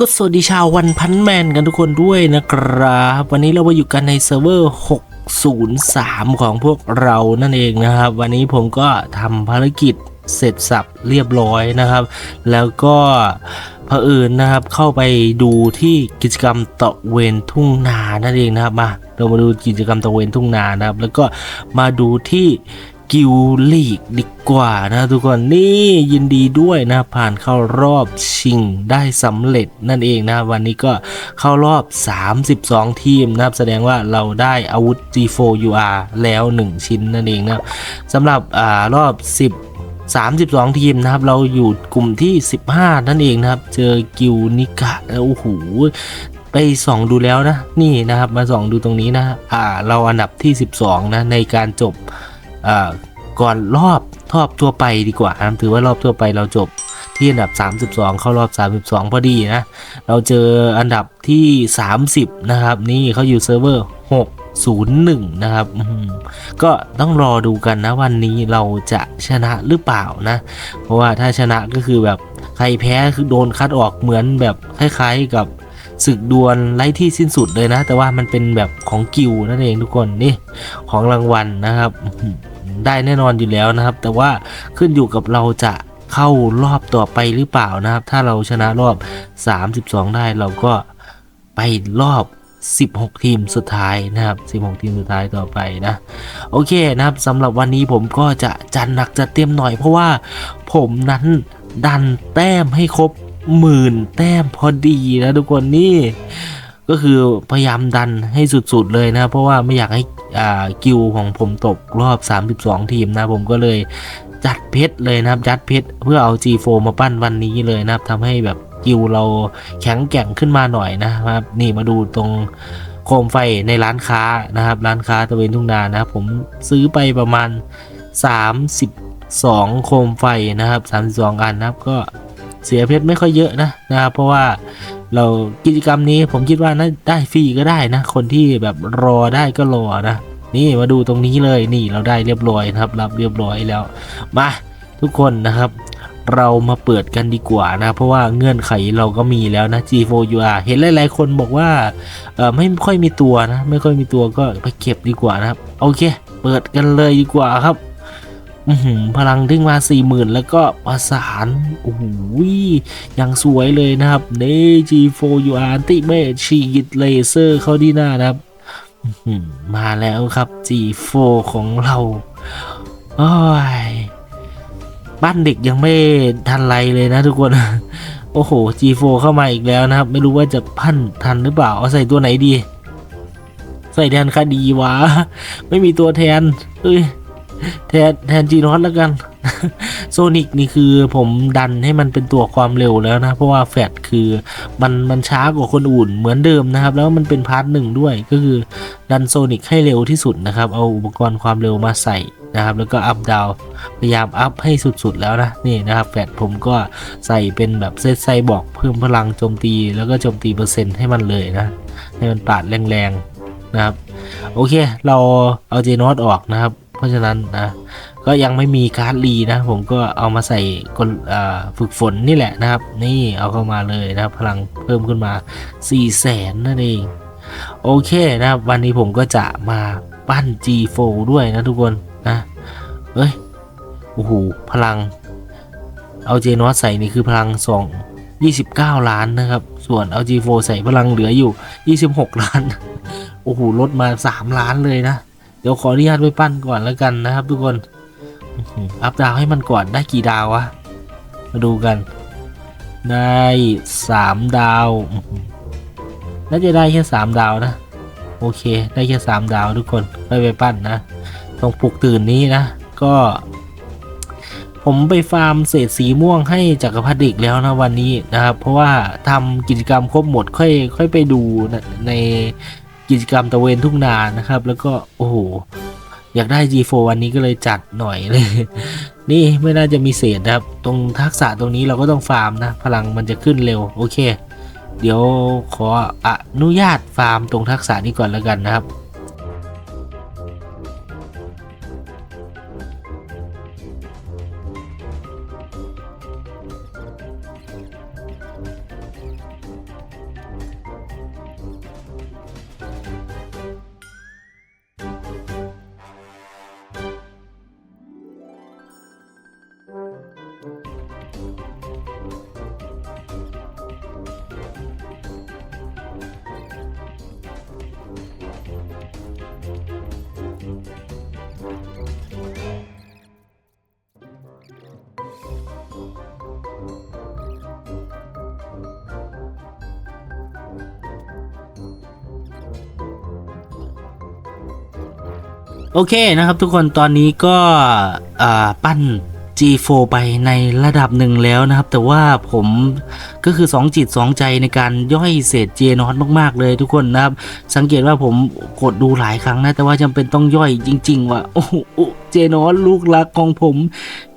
ก็สวัสดีชาววันพันแมนกันทุกคนด้วยนะครับ วันนี้เรามาอยู่กันในเซิร์ฟเวอร์ 603 ของพวกเรานั่นเองนะครับ วันนี้ผมก็ทำภารกิจเสร็จสับเรียบร้อยนะครับ แล้วก็เผอิญนะครับเข้าไปดูที่กิจกรรมตะเวนทุ่งนานั่นเองนะครับมาเรามาดูกิจกรรมตะเวนทุ่งนานะครับ แล้วก็มาดูที่ กิลลีกดีกว่านะทุกคนนี่ยินดีด้วยนะผ่านเข้ารอบชิงได้สำเร็จนั่นเองนะวันนี้ก็เข้ารอบ 32 ทีมนะครับแสดงว่าเราได้อาวุธ G4UR แล้ว 1 ชิ้นนั่นเองนะสำหรับอ่ารอบ 10 32 ทีมนะครับ เราอยู่กลุ่มที่ 15 นั่นเองนะครับ เจอกิลนิกะแล้วโอ้โหไปส่องดูแล้วนะ นี่นะครับมาส่องดูตรงนี้นะ อ่า เราอันดับที่ 12 นะ ในการจบ ก่อนรอบรอบทั่วไปดีกว่านะถือว่ารอบทั่วไปเราจบที่อันดับ 32 เข้ารอบ 32 พอดีนะ เราเจออันดับที่ 30 นะครับ นี่เขาอยู่เซิร์ฟเวอร์ 601 นะครับ ก็ต้องรอดูกันนะวันนี้เราจะชนะหรือเปล่านะ เพราะว่าถ้าชนะก็คือแบบใครแพ้คือโดนคัดออกเหมือนแบบคล้ายๆกับศึกดวลไร้ที่สิ้นสุดเลยนะ แต่ว่ามันเป็นแบบของกิวนั่นเองทุกคนนี่ของรางวัลนะครับ ได้แน่นอนอยู่แล้วนะครับ แต่ว่าขึ้นอยู่กับเราจะเข้ารอบต่อไปหรือเปล่านะครับ ถ้าเราชนะรอบ 32 ได้เราก็ไปรอบ 16 ทีมสุดท้ายนะครับ 16 ทีมสุดท้ายต่อไปนะ โอเคนะครับสำหรับวันนี้ผมก็จะจัดหนักจัดเต็มหน่อยเพราะว่าผมนั้นดันแต้มให้ครบหมื่นแต้มพอดีนะทุกคนนี่ ก็คือพยายามดันให้สุดๆเลยนะเพราะว่าไม่อยากให้อ่ากิวของผมตกรอบ 32 ทีมนะผมก็เลยจัดเพชรเลยนะครับจัดเพชรเพื่อเอา G4 มาปั้นวันนี้เลยนะครับทำให้แบบกิวเราแข็งแกร่งขึ้นมาหน่อยนะครับ นี่มาดูตรงโคมไฟในร้านค้านะครับ ร้านค้าตะเวนทุ่งนานะครับผมซื้อไปประมาณ 32 โคมไฟนะครับ 32 อันนะครับก็เสียเพชรไม่ค่อยเยอะนะนะครับเพราะว่า เรากิจกรรมนี้ผมคิดว่าน่าได้ฟรีก็ได้นะ คนที่แบบรอได้ก็รอนะ นี่มาดูตรงนี้เลยนี่เราได้เรียบร้อยนะครับ รับเรียบร้อยแล้ว มาทุกคนนะครับ เรามาเปิดกันดีกว่านะ เพราะว่าเงื่อนไขเราก็มีแล้วนะ G4UR เห็นหลายๆคนบอกว่าเออไม่ค่อยมีตัวนะ ไม่ค่อยมีตัวก็ไปเก็บดีกว่านะครับ โอเค เปิดกันเลยดีกว่าครับ พลังดึงมา4 0,000แล้วก็ประสานโอ้โหยังสวยเลยนะครับเนจีโฟยูอันติเมชีกิตเลเซอร์เข้าที่หน้านะครับมาแล้วครับ G4 ของเราโอ้ยบ้านเด็กยังไม่ทันไรเลยนะทุกคน โอ้โห G4 เข้ามาอีกแล้วนะครับ ไม่รู้ว่าจะพันทันหรือเปล่า เอาใส่ตัวไหนดี ใส่แทนคดีวะ ไม่มีตัวแทน เอ้ย แทนแทนจีนอตแล้วกันโซนิกนี่คือผมดันให้มันเป็นตัวความเร็วแล้วนะ เพราะว่าแฟดคือมันมันช้ากว่าคนอื่นเหมือนเดิมนะครับ แล้วมันเป็นพาร์ทหนึ่งด้วยก็คือดันโซนิกให้เร็วที่สุดนะครับ เอาอุปกรณ์ความเร็วมาใส่นะครับ แล้วก็อัพดาวพยายามอัพให้สุดๆแล้วนะนี่นะครับแฟดผมก็ใส่เป็นแบบเซตไซบอกเพิ่มพลังโจมตี แล้วก็โจมตีเปอร์เซ็นต์ให้มันเลยนะ ให้มันปาดแรงๆนะครับ โอเค เราเอาเจนอตออกนะครับ เพราะฉะนั้นนะก็ยังไม่มีการ์ดรีนะ ผมก็เอามาใส่กลฝึกฝนนี่แหละนะครับ นี่เอาเข้ามาเลยนะครับ พลังเพิ่มขึ้นมา 4 0 0แสนนั่นเอง โอเคนะครับ วันนี้ผมก็จะมาปั้น G4 ด้วยนะทุกคนนะเอ้ยโอ้โหพลัง เอาเจนอสใส่นี่คือพลัง2 29 ล้านนะครับ ส่วนเอา G4 ใส่พลังเหลืออยู่ 26 ล้าน โอ้โหลดมา 3 ล้านเลยนะ เดี๋ยวขออนุญาตไปปั้นก่อนแล้วกันนะครับ ทุกคนอัพดาวให้มันก่อนได้กี่ดาววะมาดูกัน ได้สามดาวน่าจะได้แค่สามดาวนะ โอเค ได้แค่สามดาวทุกคนไปไปปั้นนะต้องปลุกตื่นนี้นะ ก็ ผมไปฟาร์มเศษสีม่วงให้จักรพรรดิกแล้วนะวันนี้นะครับ เพราะว่าทำกิจกรรมครบหมดค่อยค่อยไปดูนะใน กิจกรรมตะเวนทุ่งนานะครับ แล้วก็โอ้โหอยากได้ G4 วันนี้ก็เลยจัดหน่อยเลย นี่ไม่น่าจะมีเศษนะครับ ตรงทักษะตรงนี้เราก็ต้องฟาร์มนะ พลังมันจะขึ้นเร็ว โอเค เดี๋ยวขออนุญาตฟาร์มตรงทักษะนี้ก่อนแล้วกันนะครับ โอเคนะครับทุกคนตอนนี้ก็ปั้น G4 ไปในระดับหนึ่งแล้วนะครับ แต่ว่าผมก็คือ 2 จิต 2 ใจในการย่อยเศษเจนอตมาก ๆ เลยทุกคนนะครับ สังเกตว่าผมกดดูหลายครั้งนะ แต่ว่าจำเป็นต้องย่อยจริง ๆ ว่า โอ้โหเจนอตลูกรักของผม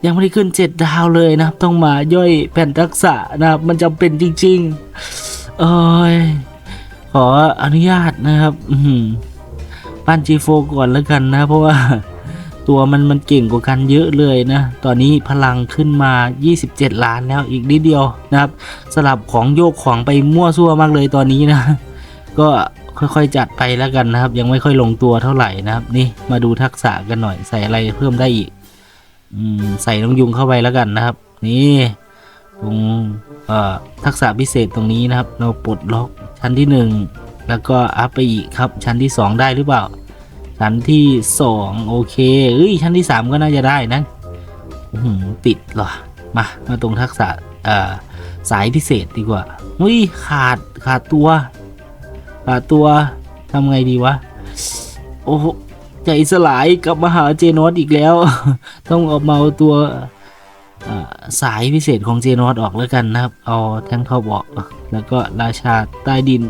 ยังไม่ได้ขึ้น 7 ดาวเลยนะครับ ต้องมาย่อยแผ่นทักษะนะครับ มันจำเป็นจริง ๆ เอ้ยขออนุญาตนะครับ อื ปั้น G4 ก่อนแล้วกันนะ เพราะว่าตัวมันมันเก่งกว่ากันเยอะเลยนะ ตอนนี้พลังขึ้นมา 27 ล้านแล้วอีกนิดเดียวนะครับ สลับของโยกของไปมั่วซั่วมากเลยตอนนี้นะ ก็ค่อยๆจัดไปแล้วกันนะครับ ยังไม่ค่อยลงตัวเท่าไหร่นะครับ นี่มาดูทักษะกันหน่อยใส่อะไรเพิ่มได้อีกอใส่น้องยุงเข้าไปแล้วกันนะครับ นี่ตรงทักษะพิเศษตรงนี้นะครับ เราปลดล็อกชั้นที่หนึ่งแล้วก็อัพไปอีกครับชั้นที่สองได้หรือเปล่า ชั้นที่สองโอเคเอ้ยชั้นที่สามก็น่าจะได้นะติดเหรอ มา มาตรงทักษะเอ่อสายพิเศษดีกว่าอุ้ยขาดขาดตัว ขาดตัวทำไงดีวะ โอ้โหใจสลายกลับมาหาเจนอตอีกแล้ว ต้องเอาเอาตัวสายพิเศษของเจนอตออกแล้วกันนะครับ เอาแท่งท็อปออก แล้วก็ราชาใต้ดิน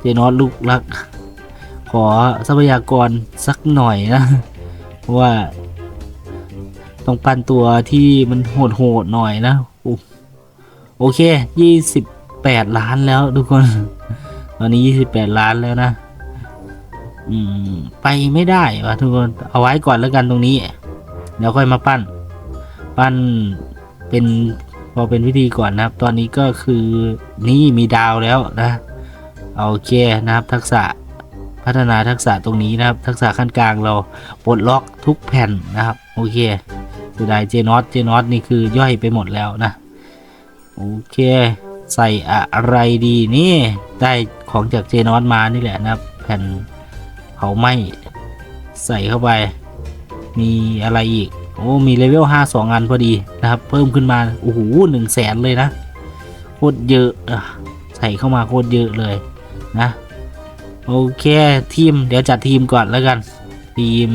เจนอตลูกรัก ขอทรัพยากรสักหน่อยนะเพราะว่า ต้องปั้นตัวที่มันโหดๆหน่อยนะโอเคยี่สิบแปดล้านแล้วทุกคน ตอนนี้ยี่สิบแปดล้านแล้วนะ อืม ไปไม่ได้วะทุกคน เอาไว้ก่อนแล้วกันตรงนี้ เดี๋ยวค่อยมาปั้น ปั้นเป็นพอเป็นวิธีก่อนนะครับ ตอนนี้ก็คือนี่มีดาวแล้วนะ โอเคนะครับ ทักษะ พัฒนาทักษะตรงนี้นะครับ ทักษะขั้นกลางเราปลดล็อกทุกแผ่นนะครับ โอเคเสียดายเจนอตเจนอตนี่คือย่อยไปหมดแล้วนะ โอเค ใส่อะไรดีนี่ได้ของจากเจนอตมานี่แหละนะครับ แผ่นเผาไหม้ใส่เข้าไป มีอะไรอีก โอ้มีเลเวล5 2อันพอดีนะครับ เพิ่มขึ้นมา โอ้โหหนึ่งแสนเลยนะ โคตรเยอะอะใส่เข้ามาโคตรเยอะเลยนะ โอเคทีมเดี๋ยวจัดทีมก่อนแล้วกัน ทีม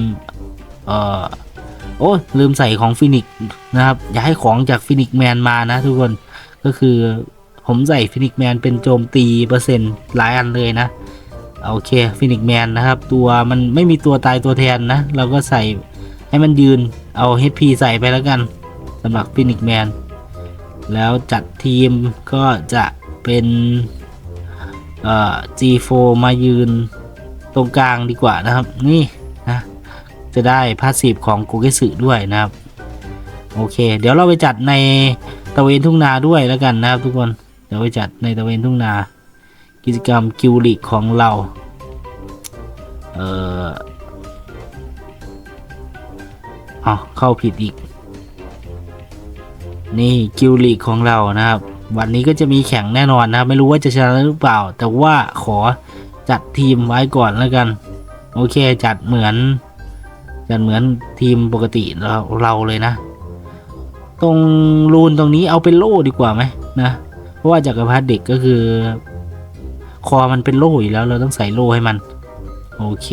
เอ่อ โอ้ลืมใส่ของฟินิกนะครับ อย่าให้ของจากฟินิกแมนมานะทุกคนก็คือผมใส่ฟินิกแมนเป็นโจมตีเปอร์เซ็นต์หลายอันเลยนะโอเคฟินิกแมนนะครับ ตัวมันไม่มีตัวตายตัวแทนนะ เราก็ใส่ให้มันยืนเอา HP ใส่ไปแล้วกันสำหรับฟินิกแมนแล้วจัดทีมก็จะเป็น เอ่อ G4 มายืนตรงกลางดีกว่านะครับ นี่นะจะได้พาสซีฟของโกเกสึด้วยนะครับ โอเค เดี๋ยวเราไปจัดในตะเวนทุ่งนาด้วยแล้วกันนะครับ ทุกคนเดี๋ยวไปจัดในตะเวนทุ่งนา กิจกรรมกิวลิกของเราเอ่อเอาเข้าผิดอีก นี่กิวลีกของเรานะครับ วันนี้ก็จะมีแข่งแน่นอนนะครับ ไม่รู้ว่าจะชนะหรือเปล่า แต่ว่าขอจัดทีมไว้ก่อนแล้วกัน โอเคจัดเหมือน จัดเหมือนทีมปกติเราเราเลยนะ ตรงรูนตรงนี้เอาเป็นโล่ดีกว่าไหมนะเพราะว่าจักรพรรดิเด็กก็คือ คอมันเป็นโล่อยู่แล้ว เราต้องใส่โล่ให้มัน โอเค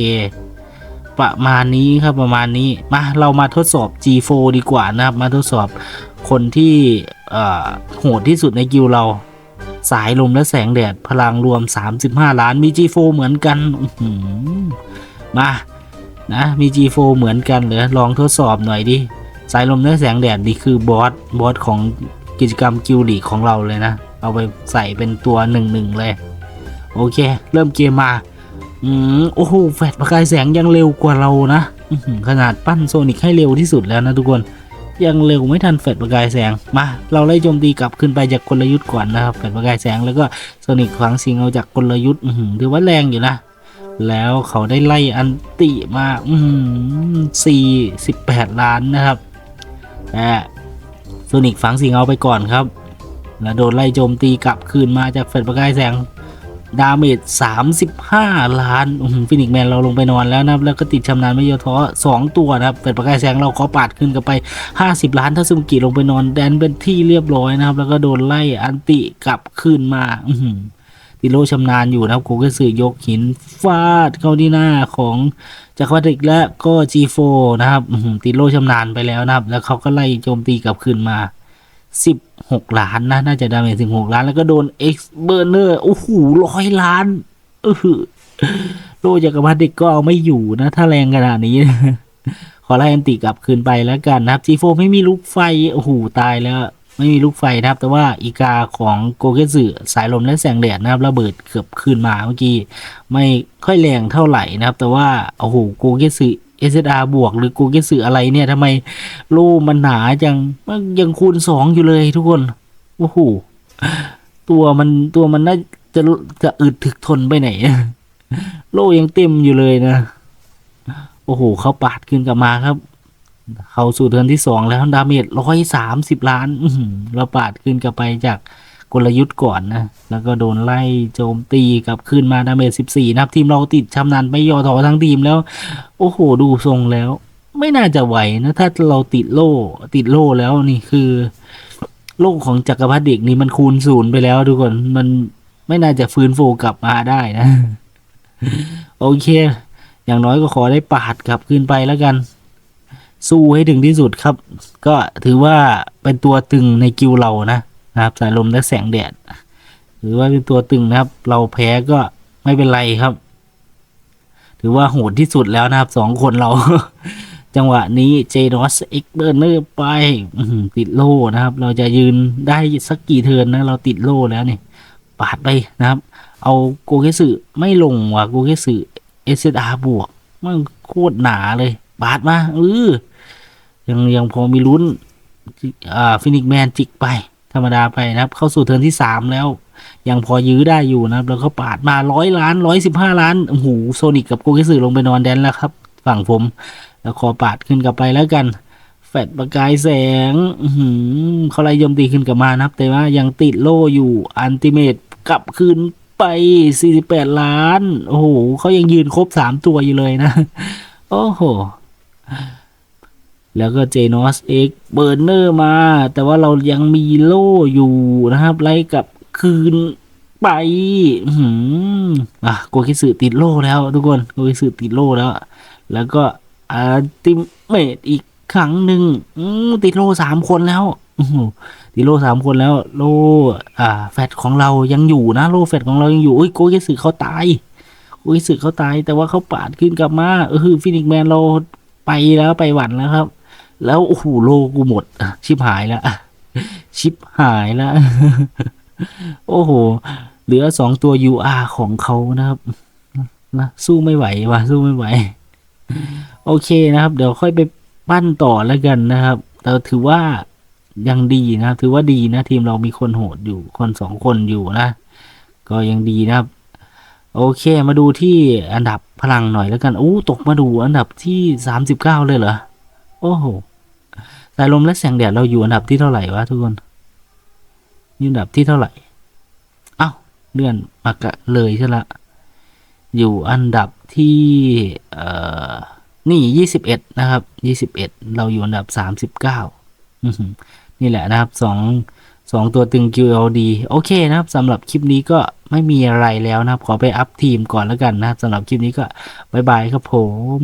ประมาณนี้ครับประมาณนี้มาเรามาทดสอบ G4 ดีกว่านะครับ มาทดสอบ คนที่โหดที่สุดในกิลเรา สายลมและแสงแดดพลังรวม 35 ล้านมี G4 เหมือนกันมานะมี G4 เหมือนกันเหรอลองทดสอบหน่อยดิสายลมและแสงแดดนี่คือบอสบอสของกิจกรรมกิลด์ลีของเราเลยนะ เอาไปใส่เป็นตัวหนึ่งหนึ่งเลย โอเค เริ่มเกมมาอืมโอ้โหแฟลชประกายแสงยังเร็วกว่าเรานะขนาดปั้นโซนิกให้เร็วที่สุดแล้วนะทุกคน ยังเร็วไม่ทันแฟลชประกายแสงมา เราไล่โจมตีกลับขึ้นไปจากกลยุทธ์ก่อนนะครับแฟลชประกายแสงแล้วก็โซนิกฝังสิงเอาจากกลยุทธ์ถือว่าแรงอยู่นะแล้วเขาได้ไล่อันติมาอืมสี่สิบแปดล้านนะครับแต่โซนิกฝังสิงเอาไปก่อนครับ แล้วโดนไล่โจมตีกลับคืนมาจากแฟลชประกายแสง ดาเมจ35 ล้านฟินิกแมนเราลงไปนอนแล้วนะครับ แล้วก็ติดชำนาญไม่ย่อท้อ2 ตัวนะครับเป็ดประกายแสงเราขอปาดขึ้นกันไป 50 ล้านถ้าซึมกิลงไปนอนแดนเป็นที่เรียบร้อยนะครับ แล้วก็โดนไล่อันติกลับคืนมาติโลชำนาญอยู่นะครับโกเกสึยกหินฟาดเข้าที่หน้าของจักรวรรดิกและก็ G4 นะครับติโลชำนาญไปแล้วนะครับ แล้วเขาก็ไล่โจมตีกลับคืนมา 16 ล้านนะ น่าจะดาเมจถึง6ล้าน แล้วก็โดน X Burner โอ้โหร้อยล้านเออโลจักรพรรดิก็เอาไม่อยู่นะ ถ้าแรงขนาดนี้ ขอไล่อันติกลับคืนไปแล้วกันนะครับ G4 ไม่มีลูกไฟ โอ้โห ตายแล้ว ไม่มีลูกไฟนะครับ แต่ว่าอีกาของโกเกสึสายลมและแสงแดดนะครับระเบิดเกือบคืนมาเมื่อกี้ ไม่ค่อยแรงเท่าไหร่นะครับ แต่ว่า โอ้โห โกเกสึ SSR บวกหรือโกเกสึอะไรเนี่ยทำไมโล่มันหนาจังมันยังคูณสองอยู่เลยทุกคนโอ้โหตัวมันตัวมันน่าจะจะอึดถึกทนไปไหนโล่ยังเต็มอยู่เลยนะ โอ้โหเขาปาดขึ้นกลับมาครับ เข้าสู่เทิร์นที่สองแล้วดาเมจร้อยสามสิบล้านเราปาดขึ้นกลับไปจาก กลยุทธ์ก่อนนะ แล้วก็โดนไล่โจมตีกลับขึ้นมาดาเมจสิบสี่นะครับ ทีมเราติดชำนาญไม่ย่อท้อทั้งทีมแล้ว โอ้โห ดูทรงแล้ว ไม่น่าจะไหวนะ ถ้าเราติดโล่ ติดโล่แล้วนี่คือ โล่ของจักรพรรดิเด็กนี่มันคูณศูนย์ไปแล้วทุกคน มันไม่น่าจะฟื้นฟูกลับมาได้นะ โอเค อย่างน้อยก็ขอได้ปาดกลับขึ้นไปแล้วกันสู้ให้ถึงที่สุดครับ ก็ถือว่าเป็นตัวตึงในกิวเรานะ นะครับสายลมและแสงแดดถือว่าเป็นตัวตึงนะครับ เราแพ้ก็ไม่เป็นไรครับ ถือว่าโหดที่สุดแล้วนะครับสองคนเรา จังหวะนี้เจนอสเอ็กเบอร์เนอร์ไปติดโล่นะครับ เราจะยืนได้สักกี่เทินนะ เราติดโล่แล้วนี่ปาดไปนะครับ เอาโกเกสึไม่ลงว่ะโกเกสึเอสอาบวกมันโคตรหนาเลยปาดมาเออยังยังพอมีลุ้น อ่า ฟินิกแมนจิกไป ธรรมดาไปนะครับ เข้าสู่เทิร์นที่สามแล้ว ยังพอยื้อได้อยู่นะครับ แล้วก็ปาดมาร้อยล้านร้อยสิบห้าล้านโอ้โหโซนิกกับโกเกสึลงไปนอนแดนแล้วครับ ฝั่งผม แล้วขอปาดขึ้นกลับไปแล้วกัน แฟดประกายแสงหือเขาไล่โจมตีขึ้นกลับมานะครับ แต่ว่ายังติดโล่อยู่อันติเมตกลับคืนไป 48 ล้าน โอ้โหเขายังยืนครบ 3 ตัวอยู่เลยนะ โอ้โห แล้วก็เจนอสเอ็กเบอร์เนอร์มา แต่ว่าเรายังมีโล่อยู่นะครับไล่กับคืนไปอื้อหืออะโกคิสึติดโล่แล้วทุกคนโกคิสึติดโล่แล้ว แล้วก็อัลติเมตอีกครั้งหนึ่งอืมติดโล่สามคนแล้วติดโล่สามคนแล้วโล่อ่า แฟดของเรายังอยู่นะ โล่แฟดของเรายังอยู่เอ้ยโกคิสึเขาตายโกคิสึเขาตาย แต่ว่าเขาปาดขึ้นกลับมาเออฟินิกแมนเราไปแล้วไปหวันแล้วครับ แล้วโอ้โหโลกูหมดอะชิบหายแล้วอะชิบหายแล้วโอ้โห เหลือสองตัว UR ของเขานะครับนะสู้ไม่ไหวว่ะสู้ไม่ไหว โอเคนะครับ เดี๋ยวค่อยไปปั้นต่อแล้วกันนะครับแต่ถือว่ายังดีนะถือว่าดีนะ ทีมเรามีคนโหดอยู่คนสองคนอยู่นะ ก็ยังดีนะครับ โอเคมาดูที่อันดับพลังหน่อยแล้วกันอู้ตกมาดูอันดับที่สามสิบเก้าเลยเหรอ โอ้โห สายลมและแสงแดดเราอยู่อันดับที่เท่าไหร่วะทุกคนนี่อันดับที่เท่าไหร่ เอ้าเลื่อนมากะเลยใช่ละ อยู่อันดับที่เอ่อนี่ยี่สิบเอ็ดนะครับยี่สิบเอ็ดเราอยู่อันดับสามสิบเก้านี่แหละนะครับสองสองตัวตึง QLD โอเคนะครับสำหรับคลิปนี้ก็ไม่มีอะไรแล้วนะครับ ขอไปอัพทีมก่อนแล้วกันนะครับสำหรับคลิปนี้ก็บายบายครับผม